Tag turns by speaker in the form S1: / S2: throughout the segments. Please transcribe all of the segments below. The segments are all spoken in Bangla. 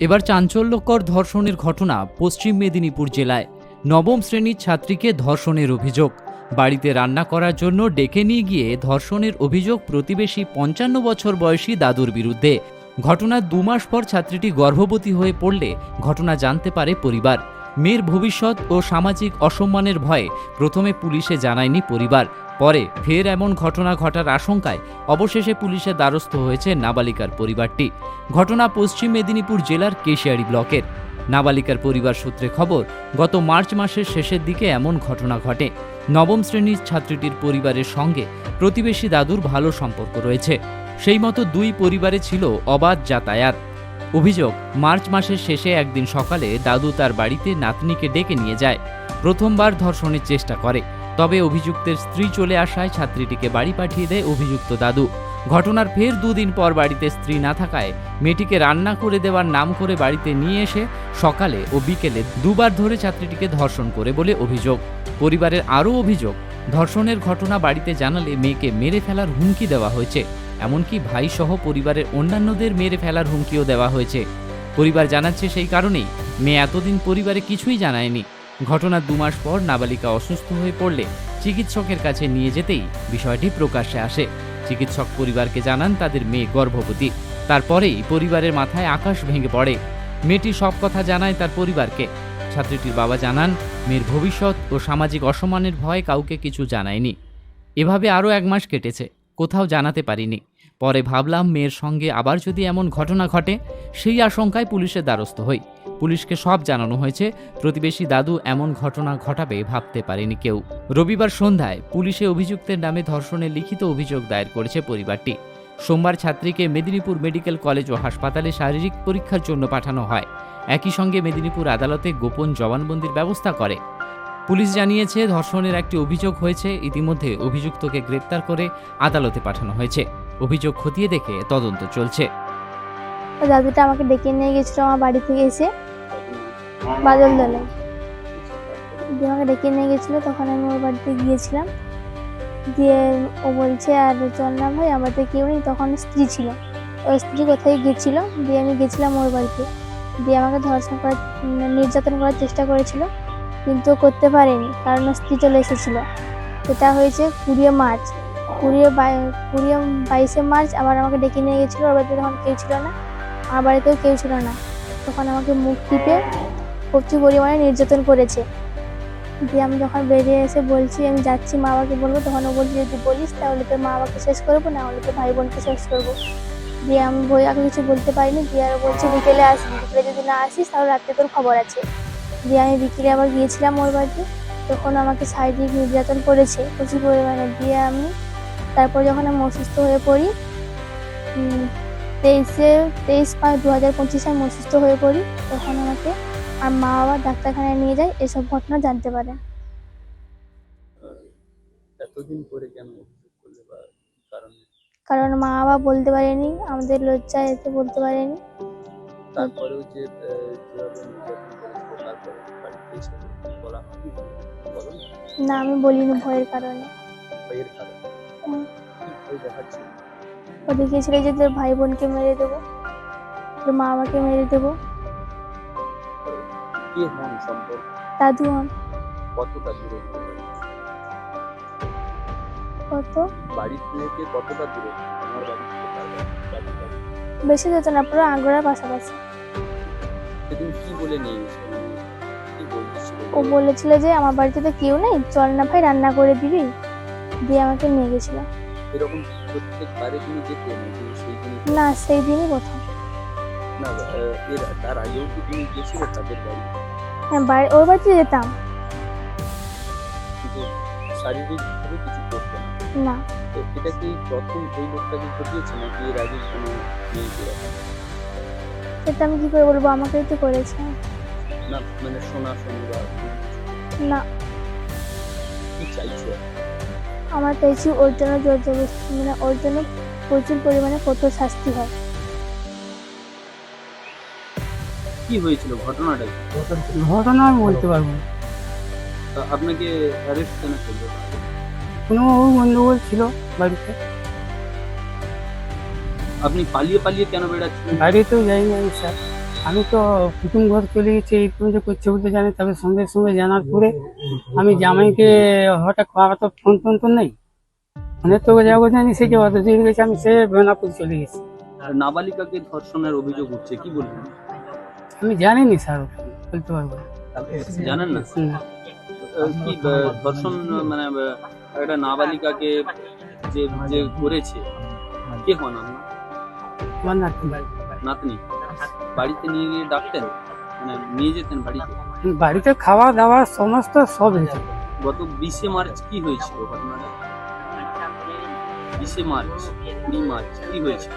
S1: এবার চাঞ্চল্যকর ধর্ষণের ঘটনা পশ্চিম মেদিনীপুর জেলায়। নবম শ্রেণির ছাত্রীকে ধর্ষণের অভিযোগ। বাড়িতে রান্না করার জন্য ডেকে নিয়ে গিয়ে ধর্ষণের অভিযোগ প্রতিবেশী পঞ্চান্ন বছর বয়সী দাদুর বিরুদ্ধে। ঘটনার দু মাস পর ছাত্রীটি গর্ভবতী হয়ে পড়লে ঘটনা জানতে পারে পরিবার। মেয়ের ভবিষ্যৎ ও সামাজিক অসম্মানের ভয়ে প্রথমে পুলিশে জানায়নি পরিবার। পরে ফের এমন ঘটনা ঘটার আশঙ্কায় অবশেষে পুলিশের দ্বারস্থ হয়েছে নাবালিকার পরিবারটি। ঘটনা পশ্চিম মেদিনীপুর জেলার কেশিয়ারি ব্লকের। নাবালিকার পরিবার সূত্রে খবর, গত মার্চ মাসের শেষের দিকে এমন ঘটনা ঘটে। নবম শ্রেণির ছাত্রীটির পরিবারের সঙ্গে প্রতিবেশী দাদুর ভালো সম্পর্ক রয়েছে। সেই মতো দুই পরিবারে ছিল অবাধ যাতায়াত। অভিযোগ, মার্চ মাসের শেষে একদিন সকালে দাদু তার বাড়িতে নাতনিকে ডেকে নিয়ে যায়। প্রথমবার ধর্ষণের চেষ্টা করে, তবে অভিযুক্তের স্ত্রী চলে আসায় ছাত্রীটিকে বাড়ি পাঠিয়ে দেয় অভিযুক্ত দাদু। ঘটনার ফের দুদিন পর বাড়িতে স্ত্রী না থাকায় মেয়েটিকে রান্না করে দেওয়ার নাম করে বাড়িতে নিয়ে এসে সকালে ও বিকেলে দুবার ধরে ছাত্রীটিকে ধর্ষণ করে বলে অভিযোগ। পরিবারের আরও অভিযোগ, ধর্ষণের ঘটনা বাড়িতে জানালে মেয়েকে মেরে ফেলার হুমকি দেওয়া হয়েছে। এমনকি ভাই সহ পরিবারের অন্যান্যদের মেরে ফেলার হুমকিও দেওয়া হয়েছে। পরিবার জানাচ্ছে সেই কারণেই মেয়ে এতদিন পরিবারে কিছুই জানায়নি। ঘটনার দু মাস পর নাবালিকা অসুস্থ হয়ে পড়লে চিকিৎসকের কাছে নিয়ে যেতেই বিষয়টি প্রকাশ্যে আসে। চিকিৎসক পরিবারকে জানান তাদের মেয়ে গর্ভবতী। তারপরেই পরিবারের মাথায় আকাশ ভেঙে পড়ে। মেয়েটি সব কথা জানায় তার পরিবারকে। ছাত্রীটির বাবা জানান, মেয়ের ভবিষ্যৎ ও সামাজিক অসম্মানের ভয়ে কাউকে কিছু জানায়নি। এভাবে আরও এক মাস কেটেছে। কোথাও জানাতে পারিনি। পরে ভাবলাম মেয়ের সঙ্গে আবার যদি এমন ঘটনা ঘটে, সেই আশঙ্কায় পুলিশের দ্বারস্থ হই। পুলিশকে সব জানানো হয়েছে, প্রতিবেশী দাদু এমন ঘটনা ঘটাবে ভাবতে পারেনি কেউ। রবিবার সন্ধ্যায় পুলিশে অভিযুক্তের নামে ধর্ষণের লিখিত অভিযোগ দায়ের করেছে পরিবারটি। সোমবার ছাত্রীকে মেদিনীপুর মেডিকেল কলেজ ও হাসপাতালে শারীরিক পরীক্ষার জন্য পাঠানো হয়। একই সঙ্গে মেদিনীপুর আদালতে গোপন জবানবন্দির ব্যবস্থা করে। পুলিশ জানিয়েছে ধর্ষণের একটি অভিযোগ হয়েছে। ইতিমধ্যে অভিযুক্তকে গ্রেপ্তার করে আদালতে পাঠানো হয়েছে। অভিযোগ খতিয়ে দেখে তদন্ত চলছে।
S2: দাদুটা আমাকে ডেকে নিয়ে গেছিল আমার বাড়ি থেকে এসে। বাদল দলে। আমাকে ডেকে নিয়ে গেছিল, তখন আমি ওর বাড়িতে গিয়েছিলাম। দিয়ে ও বলছে, আর চল না ভাই আমাদের কেউ নেই। তখন স্ত্রী ছিল। ওর স্ত্রী কোথায় গেছিল? দিয়ে আমি গেছিলাম ওর বাড়িতে। দিয়ে আমাকে ধর্ষণ করার, নির্যাতন করার চেষ্টা করেছিল। কিন্তু করতে পারেনি, কারণ স্ত্রী চলে এসেছিল। এটা হয়েছে কুড়িয়ে মার্চ। কুড়িয়ে কুড়িয়ে বাইশে মার্চ আবার আমাকে ডেকে নিয়ে গেছিল, ওর বাড়িতে তখন কেউ ছিল না, আমার বাড়িতেও কেউ ছিল না। তখন আমাকে মুখ টিপে প্রচুর পরিমাণে নির্যাতন করেছে। দিয়ে আমি যখন বেরিয়ে এসে বলছি, আমি যাচ্ছি, মা বাবাকে বলব, তখন ও বলছি, যদি বলিস, তাহলে তো মা বাবাকে শেষ করব, না হলে তো ভাই বোনকে শেষ করব। দিয়ে আমি বই আগে কিছু বলতে পারিনি, দিয়ে আর বলছি, বিকেলে আসবি, বিকেলে যদি না আসিস, তাহলে রাত্রে তোর খবর আছে। দিয়ে আমি বিকেলে আবার গিয়েছিলাম ওর বাড়িতে। তখন আমাকে শারীরিক নির্যাতন করেছে প্রচুর পরিমাণে। দিয়ে আমি তারপর যখন আমি অসুস্থ হয়ে পড়ি তেইশে তেইশ পাঁচ দু হাজার পঁচিশে আমি অসুস্থ হয়ে পড়ি তখন আমাকে আর মা বাবা ডাক্তারখানায় নিয়ে যায় এসব ঘটনা জানতে পারে।
S3: এতদিন কেন কারণে?
S2: কারণ মা বাবা বলতে পারেনি আমাদের লজ্জায় এতে বলতে পারেনি।
S3: তারপরেও যে না,
S2: আমি বলিনি ভয়ের কারণে।
S3: ভয়ের কারণে? ভয়
S2: ও দেখিয়েছিল যে তোর ভাই বোনকে মেরে দেবো। তোর মা বাবাকে মেরে দেবো।
S3: কে হন সম্পর্ক?
S2: দাদু হন।
S3: কতটা দূরে?
S2: কত?
S3: বাড়ি থেকে কতটা দূরে? আমার বাড়ি থেকে।
S2: বেশি যেত না পুরো আগ্রার পাশাপাশি।
S3: সেদিন কি বলে নিয়ে গেছিল
S2: ও বলেছিল যে আমার বাড়িতে তো কেউ নেই চল না ভাই রান্না করে দিবি। দিয়ে আমাকে নিয়ে গেছিল।
S3: এরকম প্রত্যেকবারে তুমি যেতে নাকি সেই দিন
S2: না সেই দিনই প্রথম।
S3: না এর তার আগেও কি তুমি গেছিলে তাদের বাড়ি?
S2: হ্যাঁ বাড়ি ওর বাড়িতে যেতাম।
S3: কিন্তু শারীরিকভাবে কিছু করতে না। তো এটা কি প্রথম এই লোকটাকে ঘটিয়েছে নাকি এর আগে কোনো এরকম?
S2: সেটা আমি কি করে বলব? আমাকেই তো করেছে।
S3: না মানে শোনা শোনা বা
S2: না।
S3: কি চাইছো?
S2: আমার চাইছি ওর জন্য জোর জবরদস্তি মানে ওর জন্য প্রচুর পরিমাণে কঠোর শাস্তি হয়।
S3: কি হয়েছিল ঘটনাটা?
S4: ঘটনা আমি বলতে পারব না।
S3: তা আপনাকে অ্যারেস্ট কেন করল?
S4: কোনো গন্ডগোল ছিল বাড়িতে?
S3: আপনি পালিয়ে পালিয়ে কেন বেড়াচ্ছিলেন?
S4: বাড়িতেও যাইনি আমি স্যার। আমি তো কুটুম ঘর চলে গেছি এই পর্যন্ত করছে বলতে জানি তবে সঙ্গে সঙ্গে জানার পরে আমি জামাইকে হঠাৎ খাওয়া তো ফোন টোন তো নেই। ফোনের তো যাব জানি সে যে অত দূর গেছে আমি সে বেনাপুর চলে গেছি।
S3: আর নাবালিকাকে ধর্ষণের অভিযোগ উঠছে কি বলবেন?
S4: আমি জানিনি স্যার বলতে পারব।
S3: জানেন না। কি ধর্ষণ মানে একটা নাবালিকাকে যে যে করেছে কে হন? আপনার
S4: আমার নাতি
S3: নাতনি? বাড়িতে নিয়ে গিয়ে ডাকতেন মানে নিয়ে যেতেন বাড়িতে।
S4: বাড়িতে খাওয়া দাওয়া সমস্ত সব হয়েছে
S3: গত বিশে মার্চ কি হয়েছিল ঘটনাটা? বিশে মার্চ কুড়ি মার্চ কি হয়েছিল?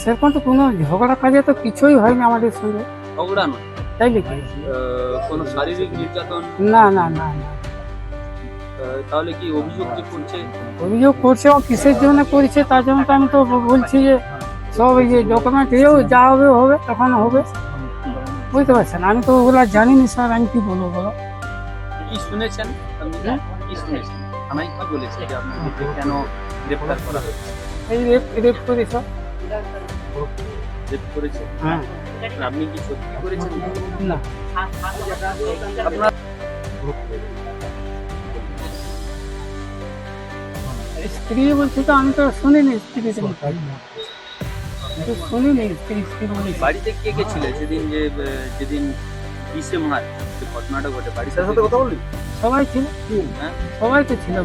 S4: সেরকম তো কোনো ঝগড়া কাজে তো কিছুই হয়নি আমাদের সঙ্গে।
S3: ঝগড়া নয়?
S4: তাই নাকি?
S3: কোনো শারীরিক নির্যাতন?
S4: না না না না।
S3: তাহলে কি অভিযোগ যে করছে?
S4: অভিযোগ করছে ও কিসের জন্য করছে তার জন্য তো আমি তো বলছি যে সব এই যে ডকুমেন্ট এও যা হবে হবে তখন হবে। বুঝতে পারছেন? আমি তো ওগুলো জানিনি স্যার আমি কি বলব বলো?
S3: কি শুনেছেন? কি শুনেছেন? থানায় কি বলেছে যে আপনাদেরকে কেন গ্রেফতার করা হয়েছে?
S4: এই রেপ রেপ করেছ
S3: রেপ করেছে?
S4: হ্যাঁ।
S3: আর আপনি কি সত্যি করেছেন?
S4: না।
S3: আপনার
S4: স্ত্রী বলছে তো আমি তো শুনিনি স্ত্রী
S3: বাড়িতে কে কে ছিল? সেদিন যে যেদিন বিশে মার্চ যে ঘটনাটা ঘটে বাড়ির সাথে কথা বললি?
S4: সবাই ছিল।
S3: হ্যাঁ?
S4: সবাই তো ছিল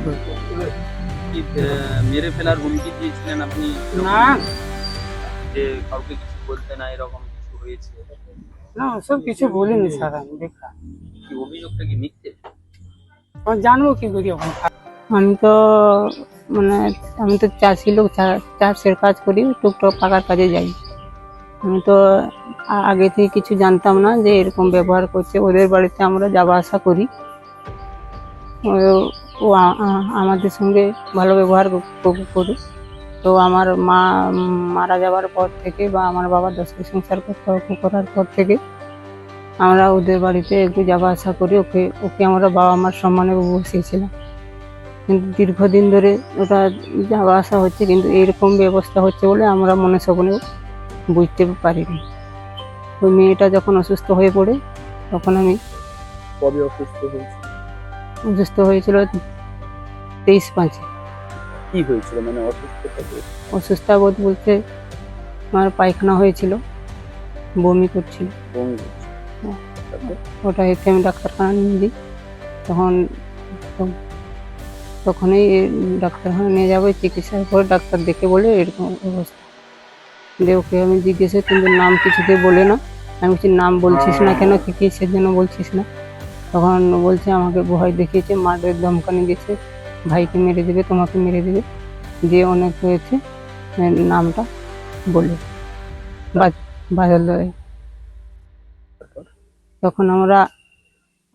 S3: কি আহ, মেরে ফেলার হুমকি দিয়েছিলেন আপনি?
S4: না।
S3: যে কাউকে কিছু বলতে না এরকম কিছু হয়েছে?
S4: না ওসব কিছু বলিনি স্যার আমি দেখলাম।
S3: কি অভিযোগটা কি মিথ্যে?
S4: জানব কি করি আমি তো মানে আমি তো চাষি লোক চাষের কাজ করি, টুকটাক পাকার কাজে যাই। আমি তো আগে থেকে কিছু জানতাম না যে এরকম ব্যবহার করছে। ওদের বাড়িতে আমরা যাওয়া আসা করি। ও- আমাদের সঙ্গে ভালো ব্যবহার ক- ক- তো আমার মা মারা যাওয়ার পর থেকে বা আমার বাবা দশকে সংসার করার পর থেকে আমরা ওদের বাড়িতে একটু যাওয়া আসা করি। ওকে ওকে আমরা বাবা মার সম্মানে বসিয়েছিলাম কিন্তু দীর্ঘদিন ধরে ওটা যাওয়া আসা হচ্ছে কিন্তু এইরকম ব্যবস্থা হচ্ছে বলে আমরা মনে স্বপ্নেও বুঝতে পারিনি ওই মেয়েটা যখন অসুস্থ হয়ে পড়ে তখন আমি
S3: কবে অসুস্থ হয়েছে
S4: অসুস্থ হয়েছিল তেইশ পাঁচে
S3: কি হয়েছিল মানে অসুস্থতা?
S4: বোধ বলতে আমার পায়খানা হয়েছিল বমি করছিল
S3: বমি।
S4: হ্যাঁ। ওটা এতে আমি ডাক্তারখানা নিয়ে দিই তখন- তখনই ডাক্তারখানা নিয়ে যাব চিকিৎসার পর ডাক্তার দেখে বলে এরকম অবস্থা। দিয়ে ওকে আমি জিজ্ঞেসে কিন্তু নাম কিছুতে বলে না? আমি বলছি নাম বলছিস না কেন? কি কিসের জন্য বলছিস না? তখন বলছে আমাকে ভয় দেখিয়েছে মারের ধমকানি দিয়েছে ভাইকে মেরে দেবে তোমাকে মেরে দেবে। দিয়ে অনেক হয়েছে নামটা বলে। বাজ- বাজার লড়াই তখন আমরা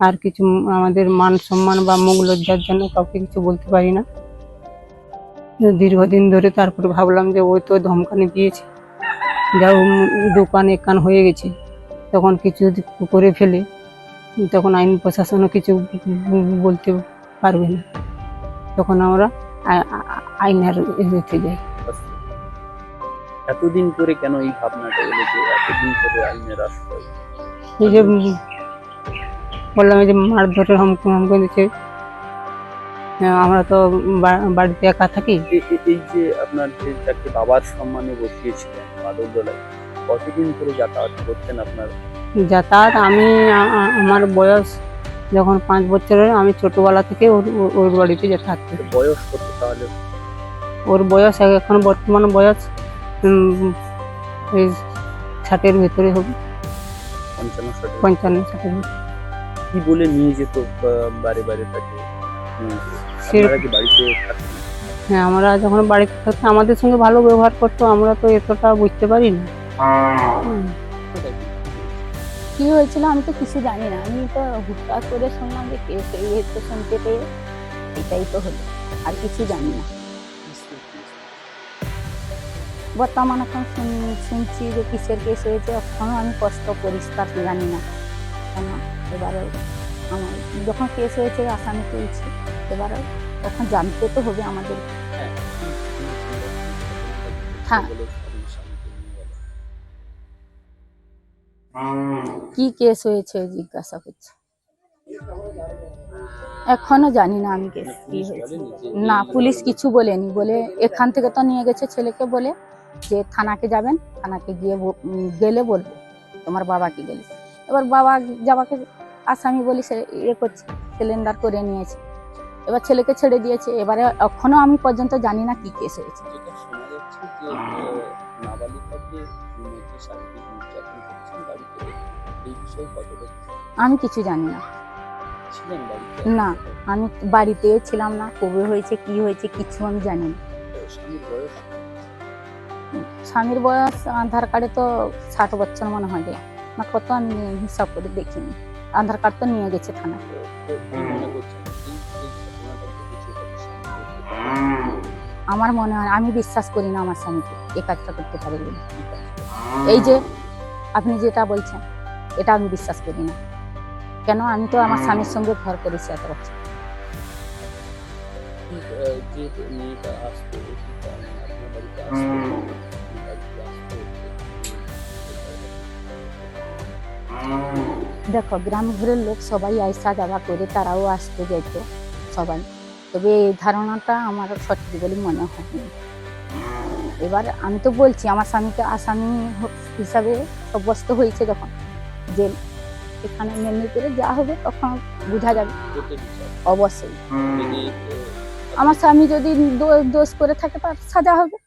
S4: আর কিছু আমাদের মান সম্মান বা মুখ লজ্জার জন্য কাউকে কিছু বলতে পারি না। দীর্ঘদিন ধরে তারপরে ভাবলাম যে ওই তো ধমকানি দিয়েছে। যাও দোকান একান হয়ে গেছে। তখন কিছু করে ফেলে তখন আইন প্রশাসনও কিছু বলতে পারবে না। তখন আমরা আইনের রেখে যাই।
S3: এতদিন ধরে কেন এই ভাবনাটা এলো যে এতদিন ধরে আইনের আশ্রয়?
S4: এই যে বললাম এই যে মারধরের হুমকি হুমকি দিচ্ছে। আমরা তো বাড়িতে একা থাকি।
S3: এই যে আপনার যে যাকে বাবার সম্মানে বসিয়েছিলেন বাদরদোলায় কতদিন ধরে যাতায়াত করতেন আপনার?
S4: যাতায়াত আমি আমার বয়স যখন পাঁচ বছরের আমি ছোটবেলা থেকে ওর ওর- বাড়িতে যাতায়াত করি।
S3: বয়স কত তাহলে?
S4: ওর বয়স এখন বর্তমান বয়স এই ষাটের ভেতরে হবে।
S3: পঞ্চান্ন ষাট
S4: পঞ্চান্ন ষাটের ভেতরে।
S3: কি বলে নিয়ে যেত বারে বারে তাকে আপনারা কি বাড়িতে
S4: হ্যাঁ আমরা যখন বাড়িতে থাকতাম আমাদের সঙ্গে ভালো ব্যবহার করতো আমরা তো এতটা বুঝতে পারি না হুম।
S5: কি হয়েছিল আমি তো কিছু জানি না। আমি তো হুটহাট করে শুনলাম যে কেস এই হচ্ছে শুনতে পেয়ে এটাই তো হলো। আর কিছু জানি না। বর্তমান এখন শুন- শুনছি যে কিসের কেস হয়েছে এখনও আমি কষ্ট পরিষ্কার জানি না। কেন? এবারে আমার যখন কেস হয়েছে আসামি পেয়েছি এবারে তখন জানতে তো হবে আমাদের। হ্যাঁ। কি কেস হয়েছে? জিজ্ঞাসা করছে। এখনও জানি না আমি কেস কি হয়েছে। না পুলিশ কিছু বলেনি বলে এখান থেকে তো নিয়ে গেছে ছেলেকে বলে যে থানাকে যাবেন থানাকে গিয়ে গেলে বলব তোমার বাবাকে গেলে। এবার বাবা যাবাকে আসামি বলি সে ইয়ে করছে সিলিন্ডার করে নিয়েছে। এবার ছেলেকে ছেড়ে দিয়েছে। এবারে এখনও আমি পর্যন্ত জানি না কি কেস হয়েছে। আমি কিছু জানি না। না। আমি বাড়িতে ছিলাম না কবে হয়েছে কি হয়েছে কিছু আমি জানি না।
S3: স্বামীর বয়স
S5: আধার কার্ডে তো ষাট বছর মনে হয়। না কত আমি হিসাব করে দেখিনি। আধার কার্ড তো নিয়ে গেছে থানা আমার মনে হয়, আমি বিশ্বাস করি না আমার স্বামীকে। এই কাজটা করতে পারে বলে? এই যে আপনি যেটা বলছেন, এটা আমি বিশ্বাস করি না। কেন? আমি তো আমার স্বামীর সঙ্গে ঘর করেছি এত বছর।
S3: যে মেয়েটা আসতো আপনার বাড়িতে আসতো
S5: দেখো গ্রাম ঘরের লোক সবাই আইসা যাওয়া করে তারাও আসতে যেত সবাই। তবে এই ধারণাটা আমার সঠিক বলে মনে হয়নি। এবার আমি তো বলছি আমার স্বামীকে আসামি হিসাবে সাব্যস্ত হয়েছে যখন যে এখানে মেদিনীপুরে যা হবে তখন বোঝা যাবে। অবশ্যই। আমার স্বামী যদি দোষ করে থাকে তার সাজা হবে।